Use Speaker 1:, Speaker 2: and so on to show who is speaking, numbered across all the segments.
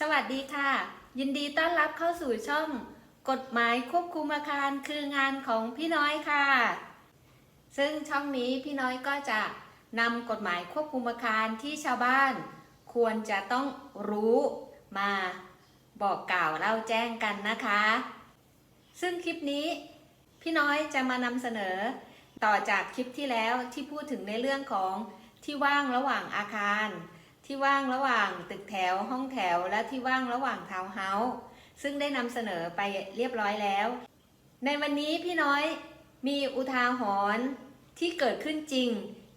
Speaker 1: สวัสดีค่ะ ยินดีต้อนรับเข้าสู่ช่องกฎหมายควบคุมอาคารคืองานของพี่น้อยค่ะ ซึ่งช่องนี้พี่น้อยก็จะนำกฎหมายควบคุมอาคารที่ชาวบ้าน ควรจะต้องรู้มาบอกกล่าวเล่าแจ้งกันนะคะ ซึ่งคลิปนี้พี่น้อยจะมานำเสนอ ต่อจากคลิปที่แล้วที่พูดถึงในเรื่องของที่ว่างระหว่างอาคาร ที่ว่างระหว่างตึกแถวห้องแถวและที่ว่างระหว่างทาวน์เฮาส์ซึ่งได้นำเสนอไปเรียบร้อยแล้ว ในวันนี้พี่น้อยมีอุทาหรณ์ที่เกิดขึ้นจริง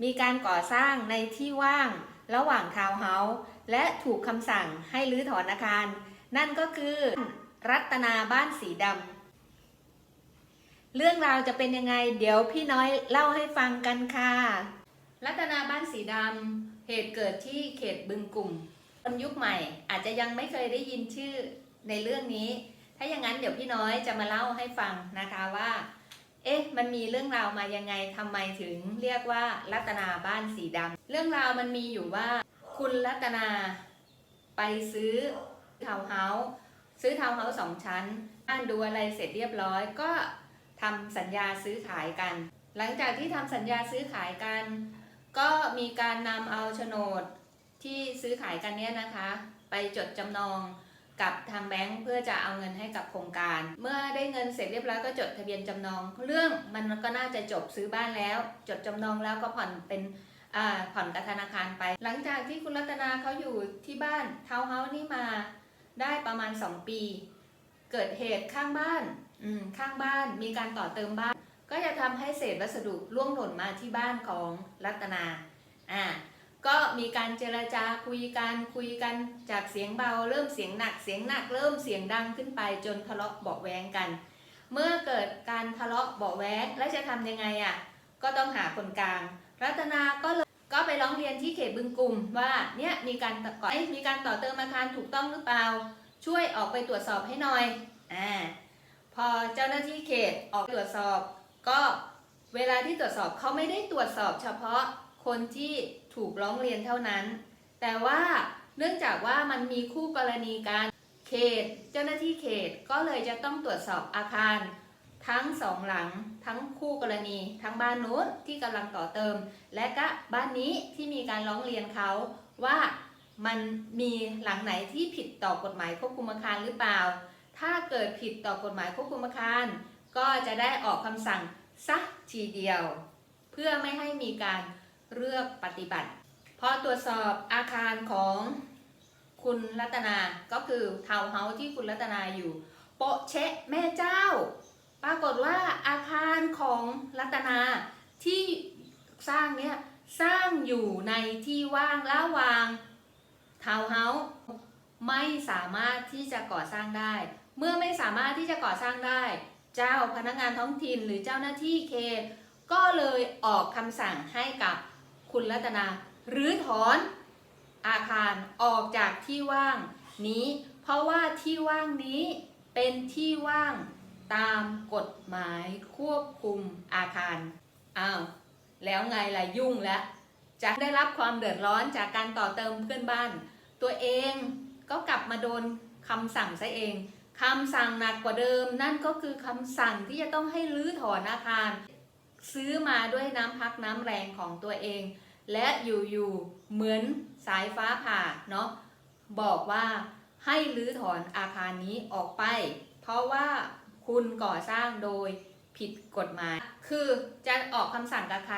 Speaker 1: มีการก่อสร้างในที่ว่างระหว่างทาวน์เฮาส์และถูกคำสั่งให้รื้อถอนอาคาร นั่นก็คือรัตนาบ้านสีดำเรื่องราวจะเป็นยังไง เดี๋ยวพี่น้อยเล่าให้ฟังกันค่ะ รัตนาบ้านสีดำเหตุเกิดที่เขตบึงกลุ่มคนยุคใหม่อาจจะยังไม่เคยได้ยินชื่อในเรื่องนี้ ถ้าอย่างนั้นเดี๋ยวพี่น้อยจะมาเล่าให้ฟังนะคะว่า เอ๊ะ มันมีเรื่องราวมายังไงทำไมถึงเรียกว่ารัตนาบ้านสีดำเรื่องราวมันมีอยู่ว่า คุณรัตนาไปซื้อทาวน์เฮาส์ซื้อทาวน์เฮาส์สองชั้นบ้านดูอะไรเสร็จเรียบร้อยก็ทำสัญญาซื้อขายกัน หลังจากที่ทำสัญญาซื้อขายกัน ก็มีการนำเอาโฉนดที่ซื้อขายกันเนี้ยนะคะ ไปจดจำนองกับทางแบงค์เพื่อจะเอาเงินให้กับโครงการ เมื่อได้เงินเสร็จเรียบร้อยก็จดทะเบียนจำนอง เรื่องมันก็น่าจะจบซื้อบ้านแล้ว จดจำนองแล้วก็ผ่อนเป็นผ่อนกับธนาคารไป หลังจากที่คุณรัตนาเขาอยู่ที่บ้านเทาวน์เฮาส์นี่มาได้ประมาณ 2 ปี เกิดเหตุข้างบ้านข้างบ้านมีการต่อเติมบ้าน ก็จะทำให้เศษวัสดุล่วงหล่นมาที่บ้านของรัตนา อ่า ก็มีการเจรจาคุยกันคุยกันจากเสียงเบา เริ่มเสียงหนักเสียงหนัก เริ่มเสียงดังขึ้นไปจนทะเลาะเบาแวงกัน เมื่อเกิดการทะเลาะเบาแวงแล้วจะทำยังไงอะ ก็ต้องหาคนกลาง รัตนาก็เลยก็ไปร้องเรียนที่เขตบึงกลุ่มว่าเนี่ยมีการต่อมีการต่อเติมอาคารถูกต้องหรือเปล่า ช่วยออกไปตรวจสอบให้หน่อย อ่า พอเจ้าหน้าที่เขตออกตรวจสอบ ก็เวลาที่ตรวจสอบเขาไม่ได้ตรวจสอบเฉพาะคนที่ถูกร้องเรียนเท่านั้น แต่ว่าเนื่องจากว่ามันมีคู่กรณีการเขต เจ้าหน้าที่เขตก็เลยจะต้องตรวจสอบอาคาร ทั้งสองหลัง ทั้งคู่กรณี ทั้งบ้านนู้นที่กำลังต่อเติม และก็บ้านนี้ที่มีการร้องเรียนเขาว่ามันมีหลังไหนที่ผิดต่อกฎหมายควบคุมอาคารหรือเปล่า ถ้าเกิดผิดต่อกฎหมายควบคุมอาคาร ก็จะได้ออกคำสั่งสักทีเดียว เพื่อไม่ให้มีการเลือกปฏิบัติ พอตรวจสอบอาคารของคุณรัตนาก็คือทาวน์เฮาส์ที่คุณรัตนาอยู่ โปะเชะแม่เจ้า ปรากฏว่าอาคารของรัตนาที่สร้างเนี่ยสร้างอยู่ในที่ว่างระหว่างทาวน์เฮาส์ไม่สามารถที่จะก่อสร้างได้ เมื่อไม่สามารถที่จะก่อสร้างได้ เจ้าพนักงานท้องถิ่นหรือเจ้าหน้าที่เขตก็เลยออกคำสั่งให้กับคุณรัตนาหรือถอนอาคารออกจากที่ว่างนี้ เพราะว่าที่ว่างนี้เป็นที่ว่างตามกฎหมายควบคุมอาคารอ้าวแล้วไงล่ะยุ่งแล้วจะได้รับความเดือดร้อนจากการต่อเติมเพื่อนบ้าน ตัวเองก็กลับมาโดนคำสั่งซะเอง คำสั่งหนักกว่าเดิม นั่นก็คือคำสั่งที่จะต้องให้รื้อถอนอาคาร ซื้อมาด้วยน้ำพักน้ำแรงของตัวเอง และอยู่ๆเหมือนสายฟ้าผ่าเนาะบอกว่าให้รื้อถอนอาคารนี้ออกไป เพราะว่าคุณก่อสร้างโดยผิดกฎหมาย คือจะออกคำสั่งกับใคร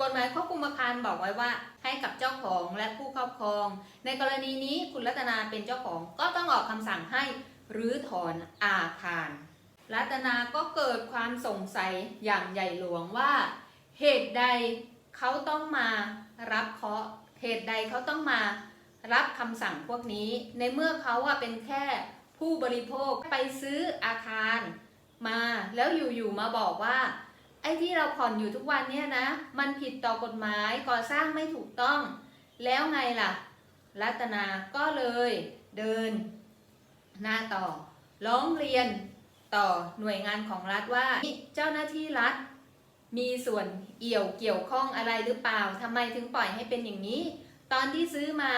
Speaker 1: กฎหมายควบคุมอาคารบอกไว้ว่า ให้กับเจ้าของและผู้ครอบครอง ในกรณีนี้คุณรัตนาเป็นเจ้าของก็ต้องออกคำสั่งให้ หรือถอนอาคาร รัตนาก็เกิดความสงสัยอย่างใหญ่หลวงว่า เหตุใดเขาต้องมารับเคาะเหตุใดเขาต้องมารับคำสั่งพวกนี้ ในเมื่อเขาอะเป็นแค่ผู้บริโภคไปซื้ออาคารมาแล้วอยู่ๆมาบอกว่า ไอ้ที่เราผ่อนอยู่ทุกวันเนี่ยนะ มันผิดต่อกฎหมายก่อสร้างไม่ถูกต้อง แล้วไงล่ะ รัตนาก็เลยเดิน หน้าต่อ ร้องเรียนต่อหน่วยงานของรัฐว่า เจ้าหน้าที่รัฐ มีส่วนเอี่ยวเกี่ยวข้องอะไรหรือเปล่าทำไมถึงปล่อยให้เป็นอย่างนี้ ตอนที่ซื้อมา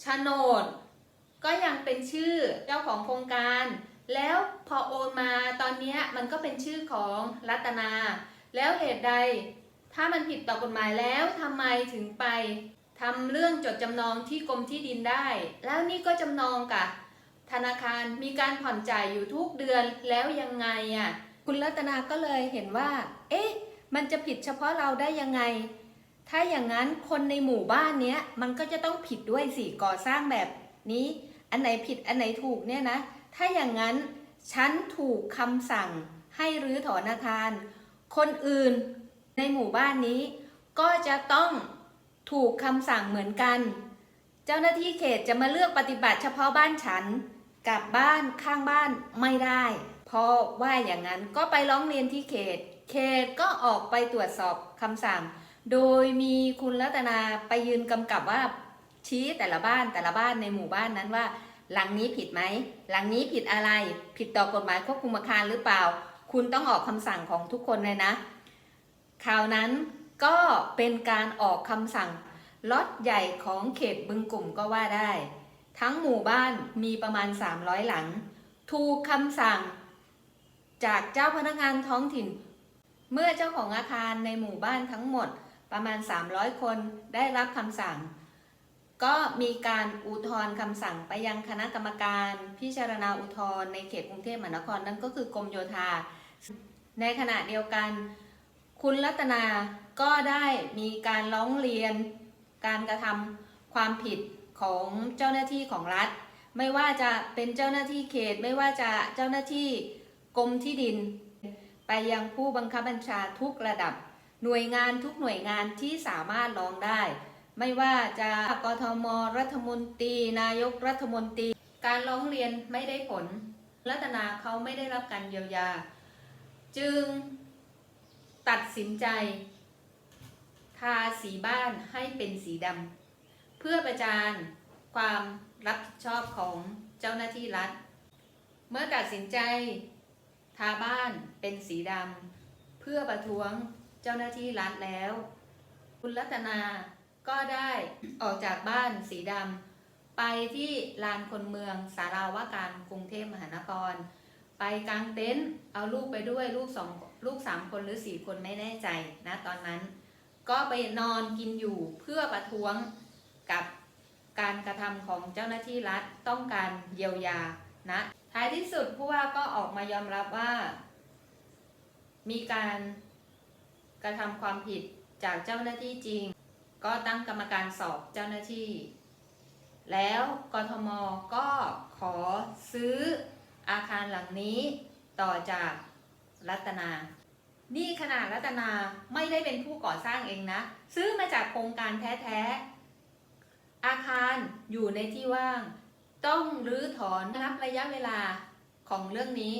Speaker 1: โฉนด ก็ยังเป็นชื่อเจ้าของโครงการ แล้วพอโอนมาตอนนี้มันก็เป็นชื่อของรัตนา แล้วเหตุใด ถ้ามันผิดต่อกฎหมายแล้วทำไมถึงไปทำเรื่องจดจำนองที่กรมที่ดินได้ แล้วนี่ก็จำนองกับ ธนาคารมีการผ่อนจ่ายอยู่ทุกเดือนแล้วยังไงอะคุณรัตนาก็เลยเห็นว่า เอ๊ะ มันจะผิดเฉพาะเราได้ยังไง ถ้าอย่างนั้นคนในหมู่บ้านเนี้ยมันก็จะต้องผิดด้วยสิก่อสร้างแบบนี้ อันไหนผิดอันไหนถูกเนี่ยนะ ถ้าอย่างนั้นฉันถูกคำสั่งให้รื้อถอนอาคาร คนอื่นในหมู่บ้านนี้ ก็จะต้องถูกคำสั่งเหมือนกัน เจ้าหน้าที่เขตจะมาเลือกปฏิบัติเฉพาะบ้านฉัน กลับบ้านข้างบ้านไม่ได้เพราะว่าอย่างนั้นก็ไปร้องเรียนที่เขต เขตก็ออกไปตรวจสอบคำสั่ง โดยมีคุณรัตนาไปยืนกำกับว่าชี้แต่ละบ้านแต่ละบ้านในหมู่บ้านนั้นว่า หลังนี้ผิดไหม หลังนี้ผิดอะไร ผิดต่อกฎหมายควบคุมอาคารหรือเปล่า คุณต้องออกคำสั่งของทุกคนเลยนะคราวนั้นก็เป็นการออกคำสั่งล็อตใหญ่ของเขตบึงกลุ่มก็ว่าได้ ทั้งหมู่บ้านมีประมาณ 300 หลัง ถูกคำสั่ง จากเจ้าพนักงานท้องถิ่น เมื่อเจ้าของอาคารในหมู่บ้านทั้งหมดประมาณ 300 คนได้รับคำสั่ง ก็มีการอุทธรณ์คำสั่งไปยังคณะกรรมการพิจารณาอุทธรณ์ในเขตกรุงเทพมหานครนั่นก็คือกรมโยธา ในขณะเดียวกัน คุณรัตนาก็ได้มีการร้องเรียนการกระทำความผิด ของเจ้าหน้าที่ของรัฐ ไม่ว่าจะเป็นเจ้าหน้าที่เขต ไม่ว่าจะเจ้าหน้าที่กรมที่ดิน ไปยังผู้บังคับบัญชาทุกระดับ หน่วยงานทุกหน่วยงานที่สามารถร้องได้ ไม่ว่าจะกทมรัฐมนตรี นายกรัฐมนตรี การร้องเรียนไม่ได้ผล รัตนาเขาไม่ได้รับการเยียวยา จึงตัดสินใจ ทาสีบ้านให้เป็นสีดำ เพื่อประจานความรับผิดชอบของเจ้าหน้าที่รัฐ เมื่อตัดสินใจ ทาบ้านเป็นสีดำเพื่อประท้วงเจ้าหน้าที่รัฐแล้ว คุณรัตนาก็ได้ออกจากบ้านสีดำไปที่ลานคนเมืองสาราว่าการกรุงเทพมหานคร ไปกางเต็นท์เอาลูกไปด้วยลูกสองลูกสามคนหรือสี่คนไม่แน่ใจนะตอนนั้น ก็ไปนอนกินอยู่เพื่อประท้วง กับการกระทำของเจ้าหน้าที่รัฐต้องการเยียวยานะท้ายที่สุดผู้ว่าก็ออกมายอมรับว่า มีการกระทำความผิดจากเจ้าหน้าที่จริง ก็ตั้งกรรมการสอบเจ้าหน้าที่ แล้วกทมก็ขอซื้ออาคารหลังนี้ต่อจากรัตนา นี่ขนาดรัตนาไม่ได้เป็นผู้ก่อสร้างเองนะ ซื้อมาจากโครงการแท้ๆ อาคารอยู่ในที่ว่าง ต้องรื้อถอนนับระยะเวลาของเรื่องนี้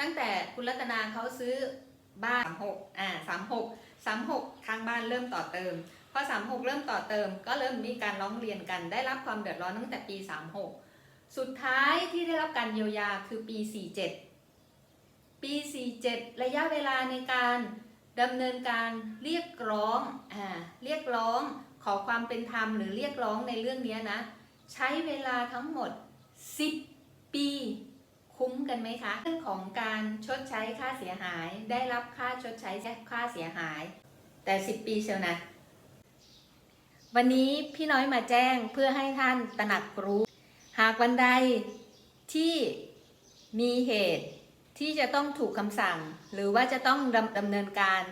Speaker 1: ตั้งแต่คุณรัตนาเขาซื้อบ้าน36อ่า36 36 ทางบ้านเริ่มต่อเติม พอ 36 เริ่มต่อเติม ก็เริ่มมีการร้องเรียนกัน ได้รับความเดือดร้อนตั้งแต่ปี 36 สุดท้ายที่ได้รับการเยียวยาคือปี 47 ปี 47 ระยะเวลาในการดำเนินการเรียกร้องอ่าเรียกร้อง ขอความเป็นธรรมหรือเรียกร้องในเรื่องนี้นะ ใช้เวลาทั้งหมด 10 ปี คุ้มกันไหมคะ เรื่องของการชดใช้ค่าเสียหาย ได้รับค่าชดใช้ค่าเสียหาย แต่ 10 ปีเชียวนะ วันนี้พี่น้อยมาแจ้งเพื่อให้ท่านตระหนักรู้ หากวันใดที่มีเหตุที่จะต้องถูกคำสั่ง หรือว่าจะต้องดำดำเนินการ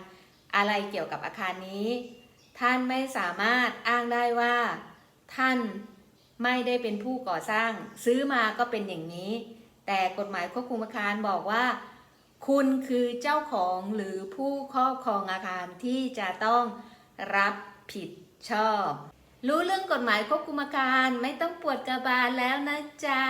Speaker 1: อะไรเกี่ยวกับอาคารนี้ ท่านไม่สามารถอ้างได้ว่า ท่านไม่ได้เป็นผู้ก่อสร้าง ซื้อมาก็เป็นอย่างนี้ แต่กฎหมายควบคุมอาคารบอกว่า คุณคือเจ้าของหรือผู้ครอบครองอาคารที่จะต้องรับผิดชอบ รู้เรื่องกฎหมายควบคุมอาคารไม่ต้องปวดกระบาลแล้วนะจ๊ะ